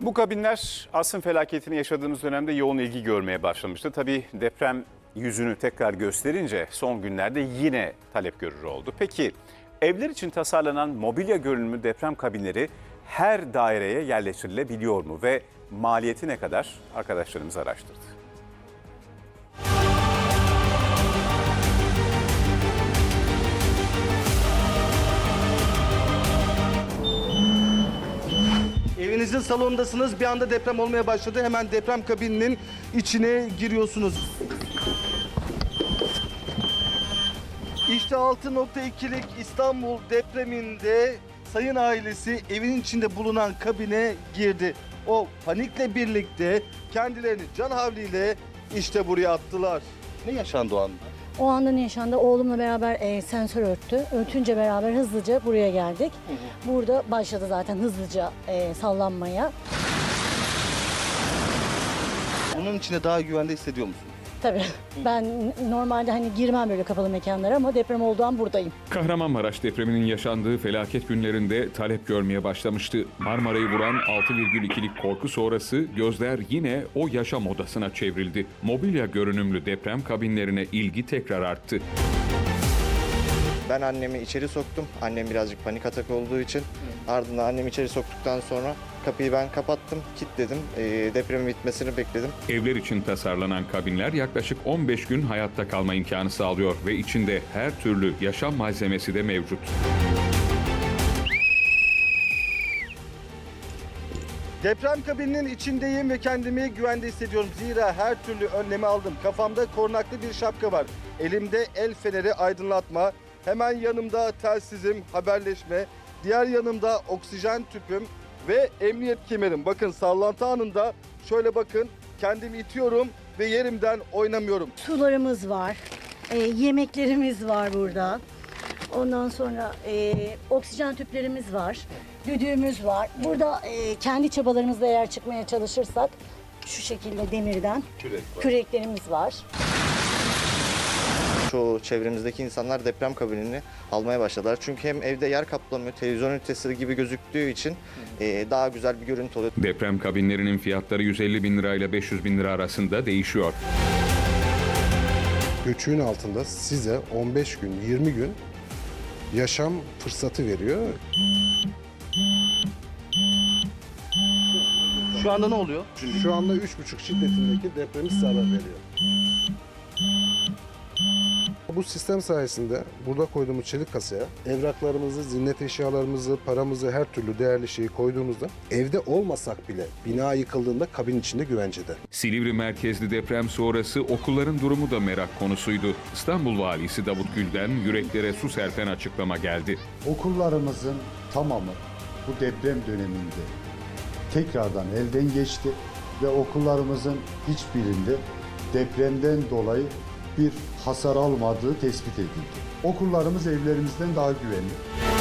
Bu kabinler asrın felaketini yaşadığımız dönemde yoğun ilgi görmeye başlamıştı. Tabii deprem yüzünü tekrar gösterince son günlerde yine talep görür oldu. Peki evler için tasarlanan mobilya görünümlü deprem kabinleri her daireye yerleştirilebiliyor mu ve maliyeti ne kadar arkadaşlarımız araştırdı. Evinizin salonundasınız bir anda deprem olmaya başladı. Hemen deprem kabininin içine giriyorsunuz. İşte 6.2'lik İstanbul depreminde sayın ailesi evin içinde bulunan kabine girdi. O panikle birlikte kendilerini can havliyle işte buraya attılar. Ne yaşandı o anda? O anda ne yaşandı? Oğlumla beraber e, sensör örttü. Örtünce beraber hızlıca buraya geldik. Burada başladı zaten hızlıca e, sallanmaya. Onun içinde daha güvende hissediyor musun? Tabii ben normalde hani girmem böyle kapalı mekanlara ama deprem olduğu an buradayım. Kahramanmaraş depreminin yaşandığı felaket günlerinde talep görmeye başlamıştı. Marmara'yı vuran 6,2'lik korku sonrası gözler yine o yaşam odasına çevrildi. Mobilya görünümlü deprem kabinlerine ilgi tekrar arttı. Ben annemi içeri soktum. Annem birazcık panik atak olduğu için. Ardından annemi içeri soktuktan sonra kapıyı ben kapattım, kilitledim. Ee, depremin bitmesini bekledim. Evler için tasarlanan kabinler yaklaşık 15 gün hayatta kalma imkanı sağlıyor ve içinde her türlü yaşam malzemesi de mevcut. Deprem kabininin içindeyim ve kendimi güvende hissediyorum. Zira her türlü önlemi aldım. Kafamda korunaklı bir şapka var. Elimde el feneri aydınlatma. Hemen yanımda telsizim, haberleşme. Diğer yanımda oksijen tüpüm ve emniyet kemerim. Bakın sallantı anında şöyle bakın kendimi itiyorum ve yerimden oynamıyorum. Sularımız var, e, yemeklerimiz var burada. Ondan sonra e, oksijen tüplerimiz var, düdüğümüz var. Burada e, kendi çabalarımızla eğer çıkmaya çalışırsak şu şekilde demirden küreklerimiz var. Çoğu çevremizdeki insanlar deprem kabinini almaya başladılar. Çünkü hem evde yer kaplamıyor, televizyon ünitesi gibi gözüktüğü için ee, daha güzel bir görüntü oluyor. Deprem kabinlerinin fiyatları 150 bin lira ile 500 bin lira arasında değişiyor. göçüğün altında size 15 gün, 20 gün yaşam fırsatı veriyor. Şu anda ne oluyor? Şu anda 3,5 şiddetindeki depremi haber veriyor. Bu sistem sayesinde burada koyduğumuz çelik kasaya evraklarımızı, zinnet eşyalarımızı, paramızı, her türlü değerli şeyi koyduğumuzda evde olmasak bile bina yıkıldığında kabin içinde güvencede. Silivri merkezli deprem sonrası okulların durumu da merak konusuydu. İstanbul Valisi Davut Gül'den yüreklere su serpen açıklama geldi. Okullarımızın tamamı bu deprem döneminde tekrardan elden geçti ve okullarımızın hiçbirinde depremden dolayı bir hasar almadığı tespit edildi. Okullarımız evlerimizden daha güvenli.